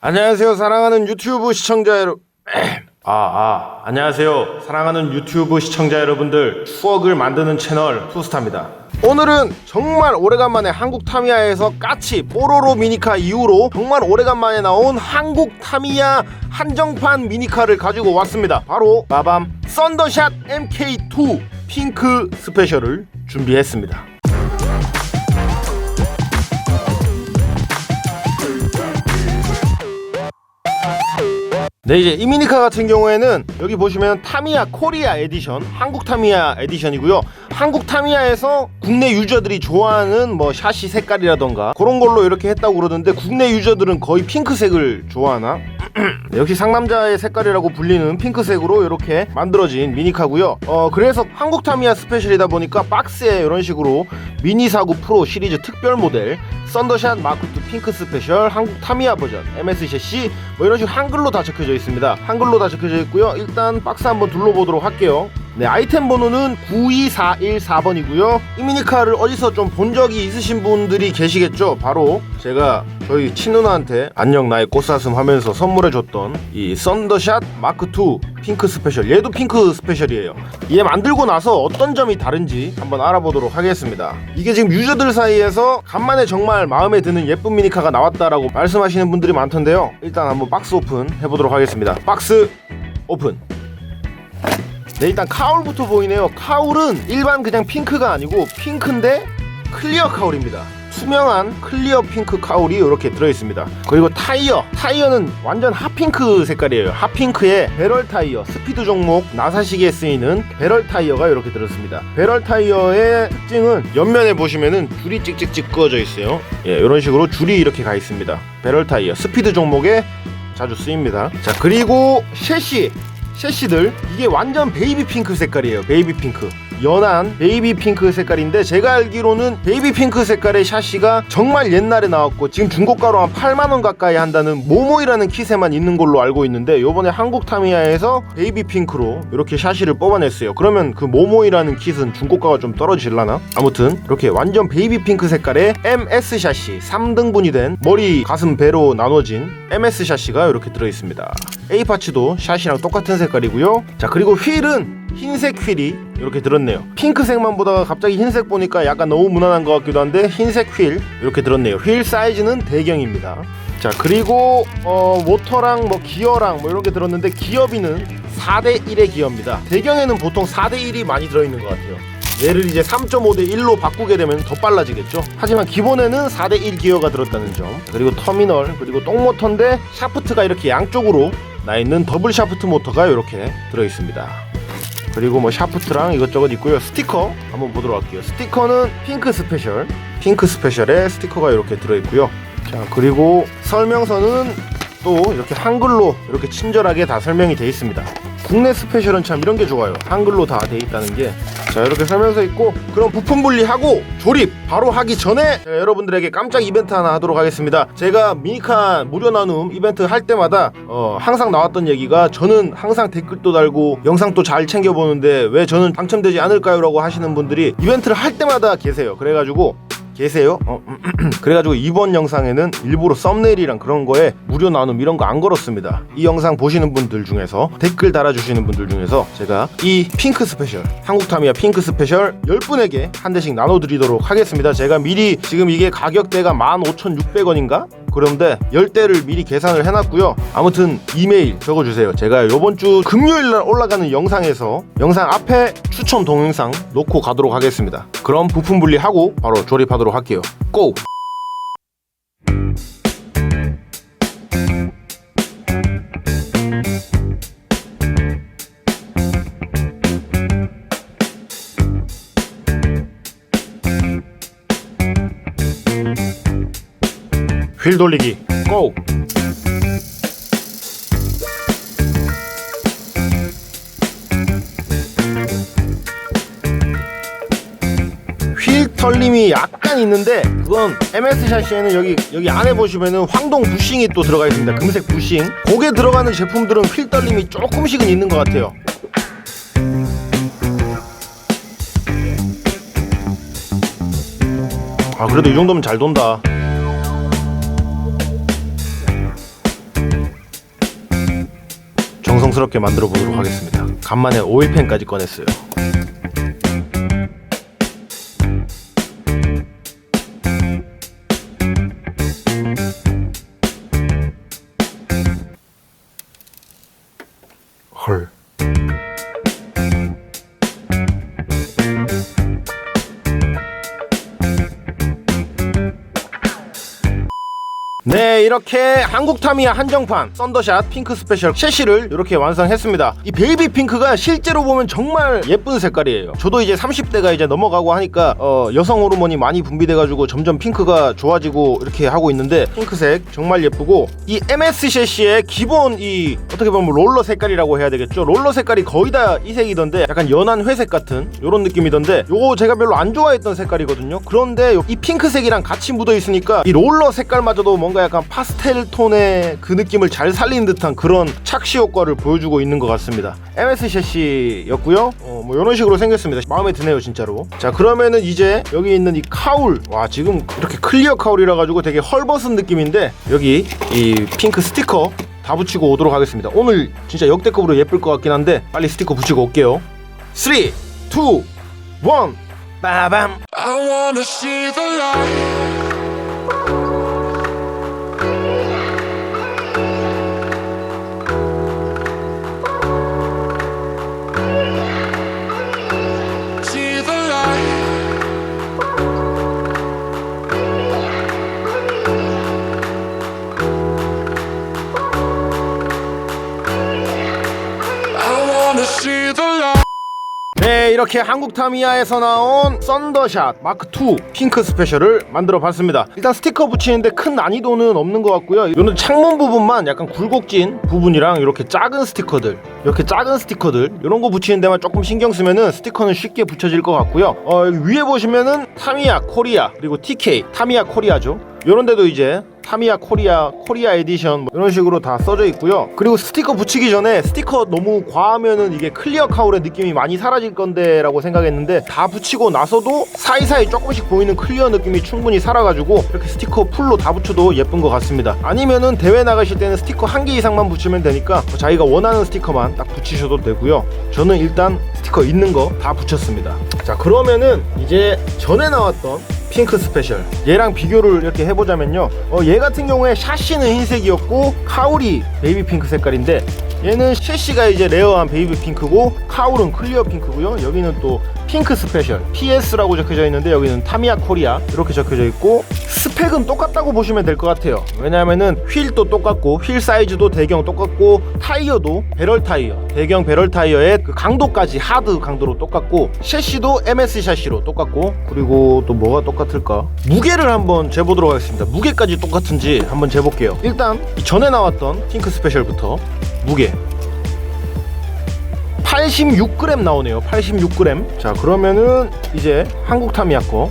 안녕하세요 사랑하는 유튜브 시청자 여러분 아, 아, 안녕하세요. 사랑하는 유튜브 시청자 여러분들. 추억을 만드는 채널 투스타입니다. 오늘은 정말 오래간만에 한국 타미야에서 까치 뽀로로 미니카 이후로 정말 오래간만에 나온 한국 타미야 한정판 미니카를 가지고 왔습니다. 바로 마밤 썬더샷 MK2 핑크 스페셜을 준비했습니다. 네 이제 이 미니카 같은 경우에는 여기 보시면 타미야 코리아 에디션 한국 타미야 에디션이고요 한국 타미야에서 국내 유저들이 좋아하는 뭐 샤시 색깔이라던가 그런 걸로 이렇게 했다고 그러던데 국내 유저들은 거의 핑크색을 좋아하나 역시 상남자의 색깔이라고 불리는 핑크색으로 이렇게 만들어진 미니카고요. 어 그래서 한국 타미야 스페셜이다 보니까 박스에 이런 식으로 미니 사구 프로 시리즈 특별 모델 썬더샷 마크2 핑크 스페셜 한국 타미야 버전 MS 셰시 뭐 이런 식으로 한글로 다 적혀져 있습니다. 한글로 다 적혀져 있고요. 일단 박스 한번 둘러보도록 할게요. 네, 아이템 번호는 92414번이고요. 이 미니카를 어디서 좀 본 적이 있으신 분들이 계시겠죠? 바로 제가 저희 친누나한테 안녕 나의 꽃사슴 하면서 선물해줬던 이 썬더샷 마크2 핑크 스페셜. 얘도 핑크 스페셜이에요. 얘 만들고 나서 어떤 점이 다른지 한번 알아보도록 하겠습니다. 이게 지금 유저들 사이에서 간만에 정말 마음에 드는 예쁜 미니카가 나왔다라고 말씀하시는 분들이 많던데요. 일단 한번 박스 오픈 해보도록 하겠습니다. 박스 오픈. 네 일단 카울부터 보이네요. 카울은 일반 그냥 핑크가 아니고 핑크인데 클리어 카울입니다. 투명한 클리어 핑크 카울이 이렇게 들어있습니다. 그리고 타이어. 타이어는 완전 핫핑크 색깔이에요. 핫핑크에 배럴 타이어 스피드 종목 나사식에 쓰이는 배럴 타이어가 이렇게 들었습니다. 배럴 타이어의 특징은 옆면에 보시면은 줄이 찍찍찍 그어져 있어요. 예 이런 식으로 줄이 이렇게 가 있습니다. 배럴 타이어 스피드 종목에 자주 쓰입니다. 자 그리고 셰시 셰시들. 이게 완전 베이비 핑크 색깔이에요. 베이비 핑크 연한 베이비 핑크 색깔인데 제가 알기로는 베이비 핑크 색깔의 샤시가 정말 옛날에 나왔고 지금 중고가로 한 8만원 가까이 한다는 모모이라는 킷에만 있는 걸로 알고 있는데 요번에 한국 타미야에서 베이비 핑크로 이렇게 샤시를 뽑아냈어요 그러면 그 모모이라는 킷은 중고가가 좀 떨어질라나? 아무튼 이렇게 완전 베이비 핑크 색깔의 MS 샤시 3등분이 된 머리 가슴 배로 나눠진 MS 샤시가 이렇게 들어있습니다 A 파츠도 샷이랑 똑같은 색깔이고요. 자 그리고 휠은 흰색 휠이 이렇게 들었네요. 핑크색만 보다가 갑자기 흰색 보니까 약간 너무 무난한 것 같기도 한데 흰색 휠 이렇게 들었네요. 휠 사이즈는 대경입니다. 자 그리고 어, 모터랑 뭐 기어랑 뭐 이런 게 들었는데 기어비는 4대 1의 기어입니다. 대경에는 보통 4대 1이 많이 들어있는 것 같아요. 얘를 이제 3.5대 1로 바꾸게 되면 더 빨라지겠죠. 하지만 기본에는 4대 1 기어가 들었다는 점. 그리고 터미널 그리고 똥모터인데 샤프트가 이렇게 양쪽으로 나 있는 더블 샤프트 모터가 이렇게 들어 있습니다. 그리고 뭐 샤프트랑 이것저것 있고요. 스티커 한번 보도록 할게요. 스티커는 핑크 스페셜, 핑크 스페셜에 스티커가 이렇게 들어 있고요. 자 그리고 설명서는 또 이렇게 한글로 이렇게 친절하게 다 설명이 되어 있습니다. 국내 스페셜은 참 이런 게 좋아요. 한글로 다 돼 있다는 게. 자, 이렇게 설명서 있고, 그럼 부품 분리하고 조립 바로 하기 전에 제가 여러분들에게 깜짝 이벤트 하나 하도록 하겠습니다. 제가 미니카 무료 나눔 이벤트 할 때마다 어, 항상 나왔던 얘기가 저는 항상 댓글도 달고 영상도 잘 챙겨보는데 왜 저는 당첨되지 않을까요? 라고 하시는 분들이 이벤트를 할 때마다 계세요. 그래가지고 계세요? 어, 그래가지고 이번 영상에는 일부러 썸네일이랑 그런 거에 무료 나눔 이런 거 안 걸었습니다. 이 영상 보시는 분들 중에서 댓글 달아주시는 분들 중에서 제가 이 핑크 스페셜 한국 타미야 핑크 스페셜 10분에게 한 대씩 나눠드리도록 하겠습니다. 제가 미리 지금 이게 가격대가 15,600원인가? 그런데 10대를 미리 계산을 해놨고요. 아무튼 이메일 적어주세요. 제가 이번 주 금요일날 올라가는 영상에서 영상 앞에 추천 동영상 놓고 가도록 하겠습니다. 그럼 부품 분리하고 바로 조립하도록 할게요. 고! 휠 돌리기 고! 휠 털림이 약간 있는데 그건 MS 샤시에는 여기 여기 안에 보시면은 황동 부싱이 또 들어가 있습니다. 금색 부싱. 거기에 들어가는 제품들은 휠 떨림이 조금씩은 있는 것 같아요. 아 그래도 이 정도면 잘 돈다. 정성스럽게 만들어 보도록 하겠습니다. 간만에 오일팬까지 꺼냈어요. 네 이렇게 한국 타미야 한정판 썬더샷 핑크 스페셜 셰시를 이렇게 완성했습니다. 이 베이비 핑크가 실제로 보면 정말 예쁜 색깔이에요. 저도 이제 30대가 이제 넘어가고 하니까 어, 여성 호르몬이 많이 분비돼 가지고 점점 핑크가 좋아지고 이렇게 하고 있는데 핑크색 정말 예쁘고 이 MS 셰시의 기본 이 어떻게 보면 롤러 색깔이라고 해야 되겠죠? 롤러 색깔이 거의 다 이 색이던데 약간 연한 회색 같은 이런 느낌이던데 요거 제가 별로 안 좋아했던 색깔이거든요. 그런데 요- 이 핑크색이랑 같이 묻어 있으니까 이 롤러 색깔마저도 뭔가 약간 파스텔 톤의 그 느낌을 잘 살리는 듯한 그런 착시 효과를 보여주고 있는 것 같습니다. MS 셰시였고요. 어, 뭐 이런 식으로 생겼습니다. 마음에 드네요 진짜로. 자 그러면은 이제 여기 있는 이 카울. 와 지금 이렇게 클리어 카울이라 가지고 되게 헐벗은 느낌인데 여기 이 핑크 스티커 다 붙이고 오도록 하겠습니다. 오늘 진짜 역대급으로 예쁠 것 같긴 한데 빨리 스티커 붙이고 올게요. 3, 2, 1, 빠밤. 네, 이렇게 한국 타미야에서 나온 썬더샷 마크 2 핑크 스페셜을 만들어 봤습니다. 일단 스티커 붙이는데 큰 난이도는 없는 것 같고요. 요는 창문 부분만 약간 굴곡진 부분이랑 이렇게 작은 스티커들, 이렇게 작은 스티커들 이런 거 붙이는 데만 조금 신경 쓰면은 스티커는 쉽게 붙여질 것 같고요. 어, 위에 보시면은 타미야 코리아 그리고 TK 타미야 코리아죠. 요런 데도 이제 타미야 코리아 코리아 에디션 뭐 이런 식으로 다 써져 있고요. 그리고 스티커 붙이기 전에 스티커 너무 과하면은 이게 클리어 카울의 느낌이 많이 사라질 건데라고 생각했는데 다 붙이고 나서도 사이사이 조금씩 보이는 클리어 느낌이 충분히 살아가지고 이렇게 스티커 풀로 다 붙여도 예쁜 것 같습니다. 아니면은 대회 나가실 때는 스티커 한 개 이상만 붙이면 되니까 뭐 자기가 원하는 스티커만 딱 붙이셔도 되고요. 저는 일단 스티커 있는 거 다 붙였습니다. 자 그러면은 이제 전에 나왔던 핑크 스페셜. 얘랑 비교를 이렇게 해보자면요. 어, 얘 같은 경우에 샤시는 흰색이었고 카울이 베이비 핑크 색깔인데 얘는 셰시가 이제 레어한 베이비 핑크고 카울은 클리어 핑크고요. 여기는 또 핑크 스페셜 PS라고 적혀져 있는데 여기는 타미야 코리아 이렇게 적혀져 있고 스펙은 똑같다고 보시면 될 것 같아요. 왜냐하면은 휠도 똑같고 휠 사이즈도 대경 똑같고 타이어도 배럴 타이어 대경 배럴 타이어의 그 강도까지 하드 강도로 똑같고 셰시도 MS 샤시로 똑같고 그리고 또 뭐가 똑같을까? 무게를 한번 재보도록 하겠습니다. 무게까지 똑같은지 한번 재볼게요. 일단 이 전에 나왔던 핑크 스페셜부터 무게 86g 나오네요. 86g. 자, 그러면은 이제 한국 타미야 거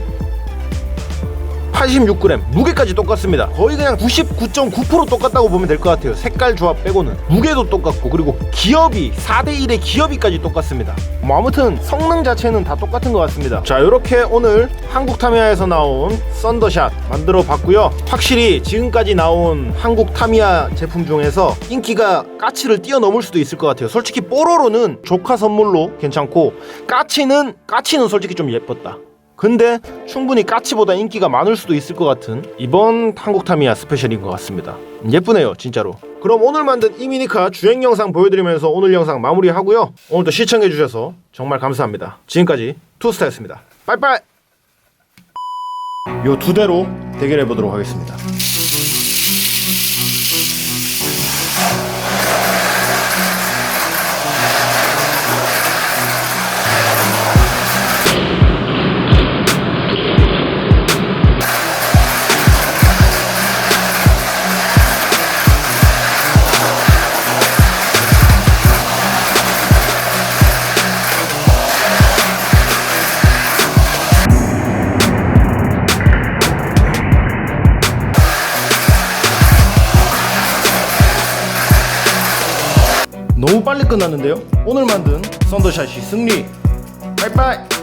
86g 무게까지 똑같습니다. 거의 그냥 99.9% 똑같다고 보면 될 것 같아요. 색깔 조합 빼고는 무게도 똑같고 그리고 기업이 4대1의 기업이까지 똑같습니다. 뭐 아무튼 성능 자체는 다 똑같은 것 같습니다. 자 이렇게 오늘 한국 타미야에서 나온 썬더샷 만들어 봤고요. 확실히 지금까지 나온 한국 타미야 제품 중에서 인기가 까치를 뛰어넘을 수도 있을 것 같아요. 솔직히 뽀로로는 조카 선물로 괜찮고 까치는 까치는 솔직히 좀 예뻤다 근데 충분히 까치보다 인기가 많을 수도 있을 것 같은 이번 한국 타미야 스페셜인 것 같습니다. 예쁘네요, 진짜로. 그럼 오늘 만든 이미니카 주행 영상 보여드리면서 오늘 영상 마무리하고요. 오늘도 시청해주셔서 정말 감사합니다. 지금까지 투스타였습니다. 빠이빠이! 요 두 대로 대결해 보도록 하겠습니다. 너무 빨리 끝났는데요? 오늘 만든 썬더샷이 승리! 빠이빠이!